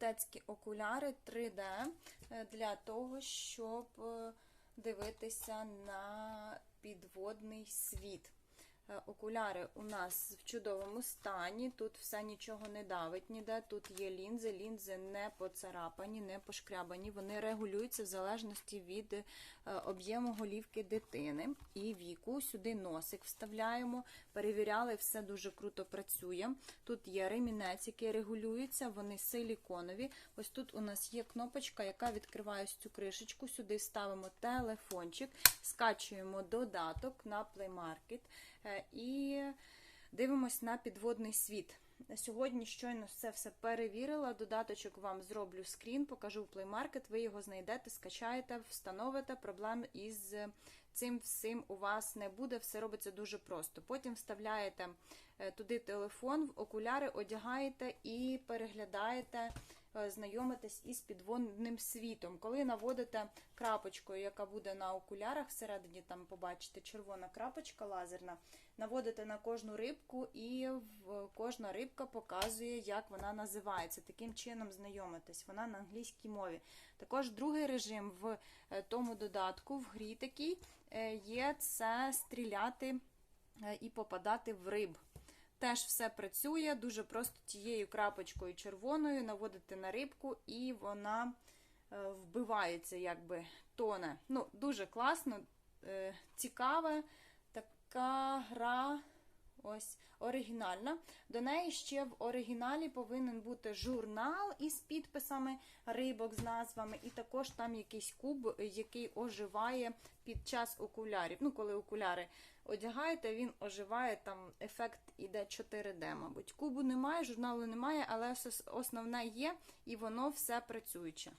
мистецькі окуляри 3D е, для того, щоб е, дивитися на підводний світ. Е, Окуляри у нас в чудовому стані, тут все нічого не давить ніде. Тут є лінзи, лінзи не поцарапані, не пошкрябані. Вони регулюються в залежності від е, об'єму голівки дитини і віку. Сюди носик вставляємо, перевіряли, все дуже круто працює. Тут є ремінець, який регулюється, вони силіконові. Ось тут у нас є кнопочка, яка відкриває ось цю кришечку. Сюди ставимо телефончик, скачуємо додаток на Play Market е, і дивимось на підводний світ. Сьогодні щойно це все перевірила. Додаточок вам зроблю скрін, покажу в Play Market, ви його знайдете, скачаєте, встановите. Проблем із цим всім у вас не буде, все робиться дуже просто. Потім вставляєте е, туди телефон, в окуляри одягаєте і переглядаєте, знайомитесь із підводним світом. Коли наводите крапочкою, яка буде на окулярах, всередині там побачите червона крапочка лазерна, наводите на кожну рибку, і кожна рибка показує, як вона називається. Таким чином знайомитесь. Вона на англійській мові. Також другий режим в е, тому додатку, в грі такій, е, є це стріляти е, і попадати в риб. Теж все працює, дуже просто тією крапочкою червоною наводити на рибку, і вона е, вбивається, якби тоне. Ну, дуже класно, е, цікаве, така гра. Ось оригінальна. До неї ще в оригіналі повинен бути журнал із підписами рибок з назвами, і також там якийсь куб, який оживає під час окулярів. Ну, коли окуляри одягаєте, він оживає, там ефект іде 4D, мабуть. Кубу немає, журналу немає, але основне є, і воно все працююче.